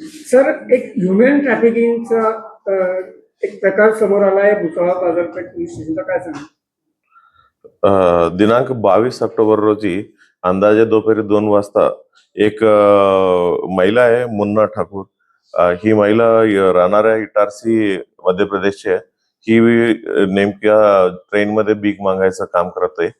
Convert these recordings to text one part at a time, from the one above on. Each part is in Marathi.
सर एक ह्युमन ट्रॅफिकिंगचा एक प्रकार समोर आला आहे भुसावळ बाजारपेठ. पोलीस स्टेशनचा काय सांगा दिनांक बावीस ऑक्टोबर रोजी अंदाजे दुपारी दोन वाजता एक महिला आहे मुन्ना ठाकूर. ही महिला राहणाऱ्या इटारसी मध्य प्रदेशची आहे. ही नेमक्या ट्रेनमध्ये भीक मागायचं काम करत. आहे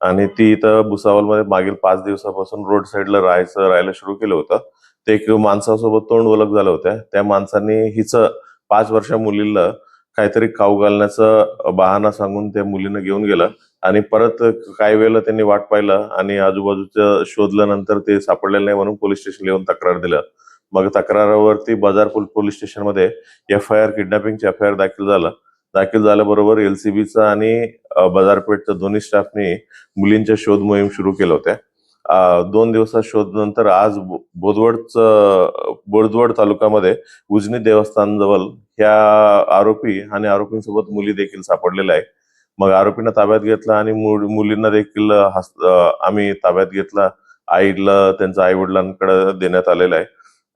आणि ती इथं भुसावळमध्ये मागील पाच दिवसापासून रोड साईडला राहायचं राहायला सुरू केलं होतं. ते एक माणसासोबत तोंड ओळख झालं होत्या त्या माणसाने हिचं पाच वर्षा मुलीला काहीतरी खाऊ घालण्याचं बहाना सांगून त्या मुलीनं घेऊन गेलं आणि परत काही वेळेला त्यांनी वाट पाहिलं आणि आजूबाजूचं शोधल्यानंतर नंतर ते सापडलेलं नाही म्हणून पोलीस स्टेशनला येऊन तक्रार दिलं. मग तक्रारावरती बाजारपूल पोलीस स्टेशनमध्ये एफ आय आर किडनॅपिंगची एफ आय आर दाखल झालं. दाखल झाल्याबरोबर एलसीबीचा आणि बाजारपेठचा दोन्ही स्टाफनी मुलींच्या शोध मोहीम सुरू केल्या होत्या. दोन दिवसात शोध नंतर आज बोदवडच बोदवडचं बोदवड तालुक्यामध्ये उजनी देवस्थानजवळ ह्या आरोपी आणि आरोपींसोबत मुली देखील सापडलेल्या आहे मग आरोपींना ताब्यात घेतलं आणि मुलींना देखील आम्ही ताब्यात घेतला. आईला त्यांच्या आई वडिलांकडे देण्यात आलेलं आहे.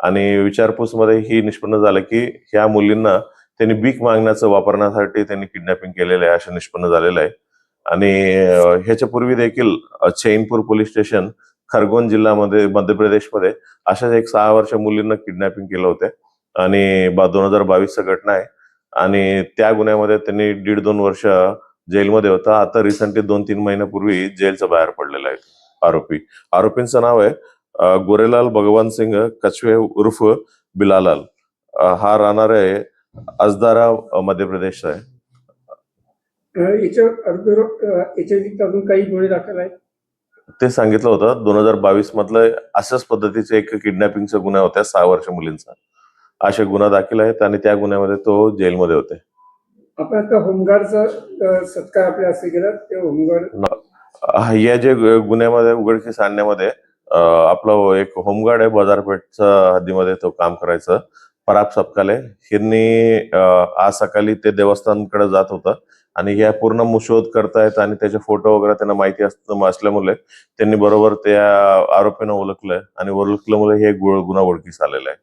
आणि विचारपूसमध्ये ही निष्पन्न झालं की ह्या मुलींना त्यांनी भीक मागण्याचं वापरण्यासाठी त्यांनी किडनॅपिंग केलेलं आहे असं निष्पन्न झालेलं आहे. आणि ह्याच्या पूर्वी देखील चैनपूर पोलीस स्टेशन खरगोन जिल्ह्यामध्ये मध्य प्रदेशमध्ये अशाच एक सहा वर्ष मुलींना किडनॅपिंग केलं होतं. आणि बा दोन हजार बावीसचा घटना आहे. आणि त्या गुन्ह्यामध्ये त्यांनी दीड दोन वर्ष जेलमध्ये होता. आता रिसेंटली दोन तीन महिन्यापूर्वी जेलच्या बाहेर पडलेला आहे आरोपी. आरोपींचं नाव आहे गोरेलाल भगवान सिंग कछवे उर्फ बिलालाल. हा राहणार आहे अजदारा मध्य प्रदेश आहे. अ, याच्या अर्ध- अ, याच्या व्यतिरिक्त अजून काही गुन्हे दाखल आहेत? ते सांगितलं होतं. दोन हजार बावीस मधलं अशाच पद्धतीचे एक किडनॅपिंगचा गुन्हा होता सहा वर्ष मुलींचा. असे गुन्हा दाखल आहेत आणि त्या गुन्ह्यामध्ये तो जेलमध्ये होते. आपण आता होमगार्डचा सत्कार आपल्या हस्ते केला. ते होमगार्ड या जे गुन्ह्यामध्ये उघडकीस आणण्यामध्ये आपला एक होमगार्ड आहे बाजारपेठच्या हद्दीमध्ये तो काम करायचं. पराग सपकाले. ह्यांनी आज सकाळी ते देवस्थानकडे जात होतं आणि ह्या पूर्ण मुशोध करतायत आणि त्याचे फोटो वगैरे त्यांना माहिती असत असल्यामुळे त्यांनी बरोबर त्या आरोपीनं ओळखलंय आणि ओळखल्यामुळे हे गुन्हा ओळखीस आलेला आहे.